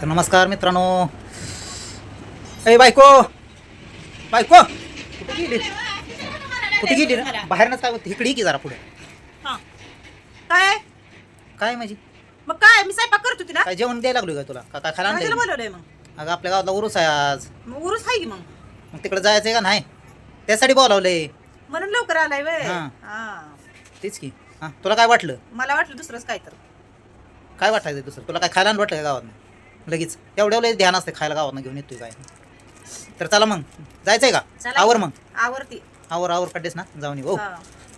तर नमस्कार मित्रांनो. ए बायको. बायको. कुठे गेली? कुठे गेली रे? बाहेरनंच काय होती? इकडे ये की जरा पुढे. हा. काय काय माझी? मग काय? मी स्वयंपाक करत होती ना? काय जेवण द्यायला लागलो का तुला? का काय खायला आणलंय? बोलवलंय मग? अगं आपल्या गावातला उरूस आहे आज. मग उरूस आहे की मग? मग तिकडे जायचंय का नाही? त्यासाठी बोलावलंय. म्हणून लवकर आलाय वे हा. हा. तेच की. हां तुला काय वाटलं? मला वाटलं दुसरंच काय तर काय वाटायचं दुसरं? तुला काय खायला आणलं वाटलं का गावात लगेच. तेवढ्या लय ध्यान असते खायला गावात घेऊन येतोय काय. तर चला मग. जायचंय का? चला. आवर मग. आवडती आवर आवर काढतेस ना. जाऊन येऊ हा.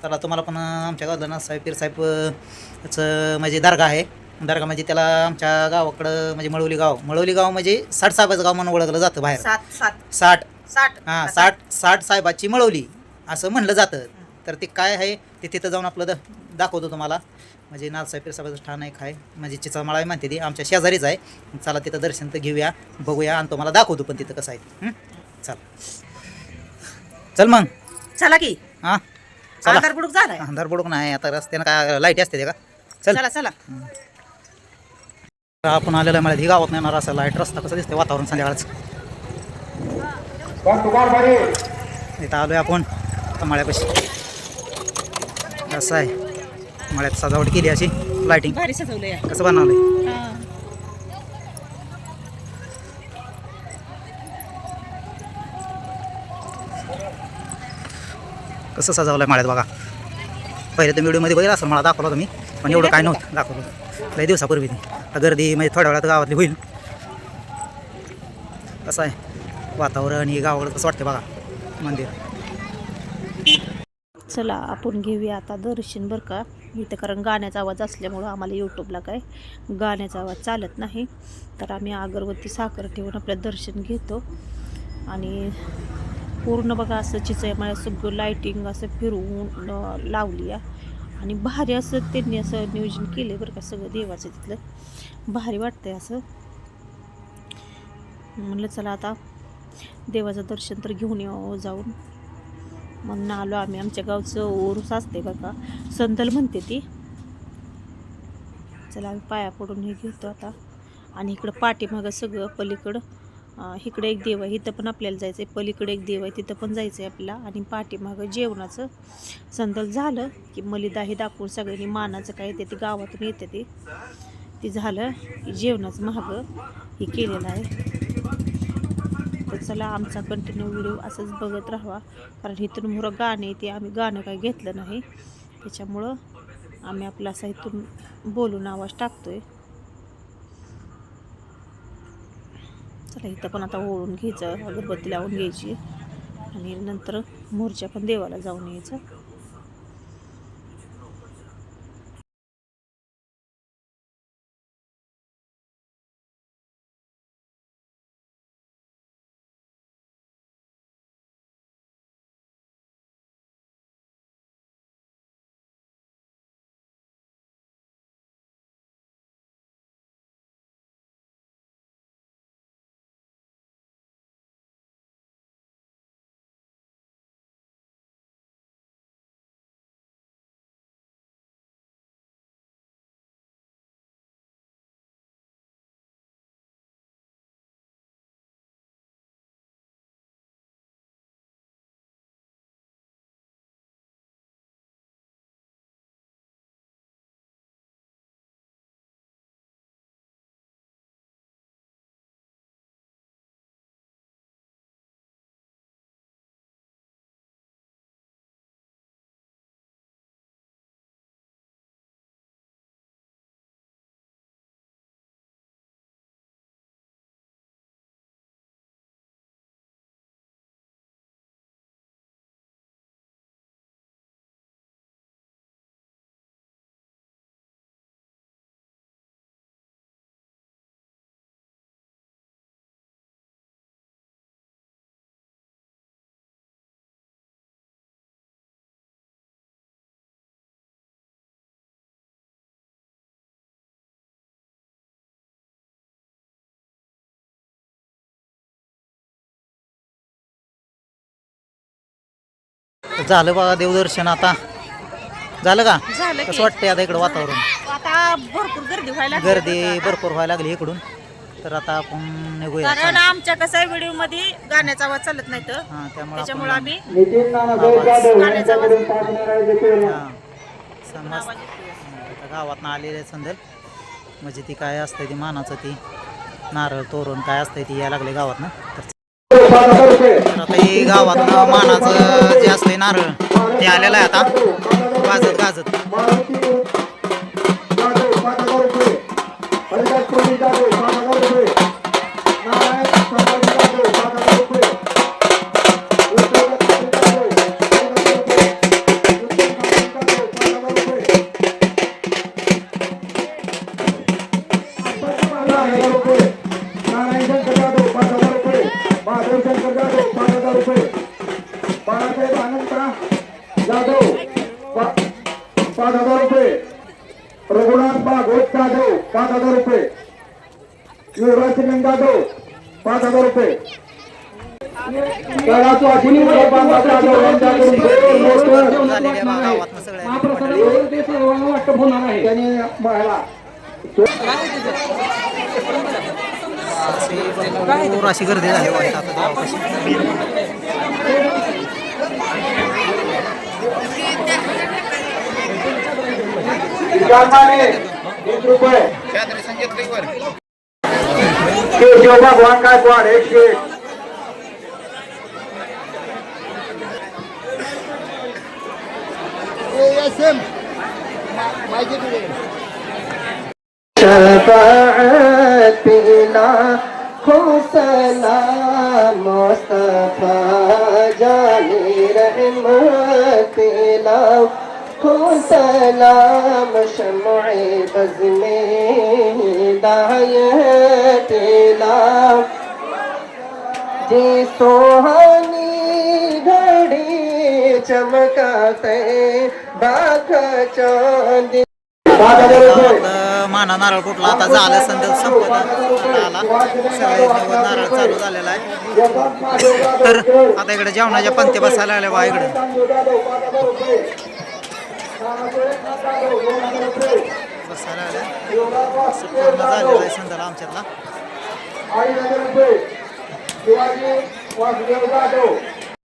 चला तुम्हाला पण अं, आमच्या गावातलं ना साहेब पीर साहेब अं, म्हणजे दर्गा आहे. दर्गा म्हणजे त्याला आमच्या गावाकडं म्हणजे मळवली गाव. मळवली गाव म्हणजे साठ साहेबाचं गाव म्हणून ओळखलं जातं बाहेर. सात सात. साठ. साठ. हां साठ साठ साहेबाची मळवली असं म्हणलं जातं. तर ते काय आहे ते तिथं जाऊन आपलं द दाखवतो तुम्हाला. म्हणजे नाथसाहेब पीर साहेबाचं ठाण एक आहे म्हणजे चिचामाळा आहे म्हणते ती. आमच्या शेजारीच आहे. चला तिथं दर्शन तर घेऊया बघूया आणि तुम्हाला दाखवतो पण तिथं कसं आहे. हं? चल. चल मग. चला की. हां? चला. अंधार बुडूक झालाय. अंधार बुडूक नाही आता रस्त्यानं काय लाइट असते ते का? चल. चला चला. आपण आलेलं आहे मला ही गावात नाही येणार असं लाइट रस्ता कसं दिसते वातावरण संध्याकाळचं. इथं आलोय आपण. आता मळ्यापाशी. असं आहे. मळ्यात सजावट केली अशी भारी सजवलंय. कसं बनवलंय. कसं सजावलं आहे मळ्यात बघा. पहिले तर व्हिडिओमध्ये बघितलं असं मला दाखवलं तुम्ही पण एवढं काय नव्हतं दाखवलं. लई दिवसापूर्वी ते. आता गर्दी म्हणजे थोड्या वेळात गावातली होईल. कसं आहे? वातावरण हे गावाकडं कसं वाटतं बघा मंदिर. चला आपण घेऊया आता दर्शन बरं का. इथं कारण गाण्याचा आवाज असल्यामुळं आम्हाला यूट्यूबला काय गाण्याचा आवाज चालत नाही. तर आम्ही अगरबत्ती साखर ठेवून आपलं दर्शन घेतो. आणि पूर्ण बघा असं चिचयमाळ्या सगळं लाईटिंग असं फिरवून लावली आहे आणि भारी असं त्यांनी असं नियोजन केलं बरं का सगळं देवाचं तिथलं. भारी वाटतंय असं. म्हणलं चला आता देवाचं दर्शन तर घेऊन यावं जाऊन. म्हणून आलो आम्ही. आमच्या गावचं ओरूस असते बघा. संदल म्हणते ती. चला आम्ही पाया पडून हे घेतो आता. आणि इकडं पाठीमागं सगळं पलीकडं. इकडे एक देव आहे. इथं पण आपल्याला जायचं आहे पलीकडे एक देव आहे. तिथं पण जायचं आहे आपल्याला. आणि पाठीमागं जेवणाचं संदल झालं की मलिदा हे दाखवून सगळ्यांनी मानाचं काय येते ते गावातून येते ते झालं की जेवणाचं महाग हे केलेलं आहे. तर चला आमचा कंटिन्यू व्हिडिओ असंच बघत राहावा. कारण इथून मुरं गाणं आहे ते आम्ही गाणं काही घेतलं नाही. त्याच्यामुळं आम्ही आपला असा इथून बोलून आवाज टाकतोय. चला इथं पण आता ओळून घ्यायचं अगरबत्ती लावून घ्यायची. आणि नंतर मोरच्या पण देवाला जाऊन यायचं. तर झालं बघा देवदर्शन आता. झालं का? झालं कसं की वाटतंय आता इकडं वातावरण? आता भरपूर गर्दी व्हायला लागली गर्दी आता. भरपूर व्हायला लागली इकडून. तर आता आपण निघूया. कारण आमच्या कसं व्हिडिओमध्ये गाण्याचा आवाज चालत नाही तर. हां त्यामुळे त्याच्यामुळे आपण आम्ही नितीन नानासाहेब जाधव गाण्याचा आवाज यांच्याकडून पाच मिनिटाचे पेरू. हां समज आता गावातनं आलेले संदल. म्हणजे ती काय असते ती मानाचं ती नारळ तोरण काय असतंय ती यायला लागले गावातनं. तर आता हे गावातनं मानाचं जे असतंय नारळ ते आलेलं आहे आता. गाजत गाजत. जाधव पाच हजार रुपये बाळासाहेब अनंतराव जाधव पाच हजार रुपये रघुनाथ भागवत जाधव पाच हजार रुपये युवराज सिंग जाधव पाच हजार रुपये महाप्रसाद वाटप होणार आहे त्यांनी काय अशी गर्दी झाली भगवान काय कोण एकशे माहिती खुसला मुस्तफा जाने रहमतिला खुसलाम शमए बजमे हिदायतिला जे सोहानी घड़ी चमकाते बाघ चांदी पाच हजार माना नारळ कुठला आता झालं संदल संपत आता आला. सगळे निवड नारळ चालू झालेला आहे. तर आता इकडे जेवणाच्या पंक्ती बसायला आल्या बा इकडे. बसायला आल्या असं पूर्ण झालेलं आहे संदल आमच्यातला.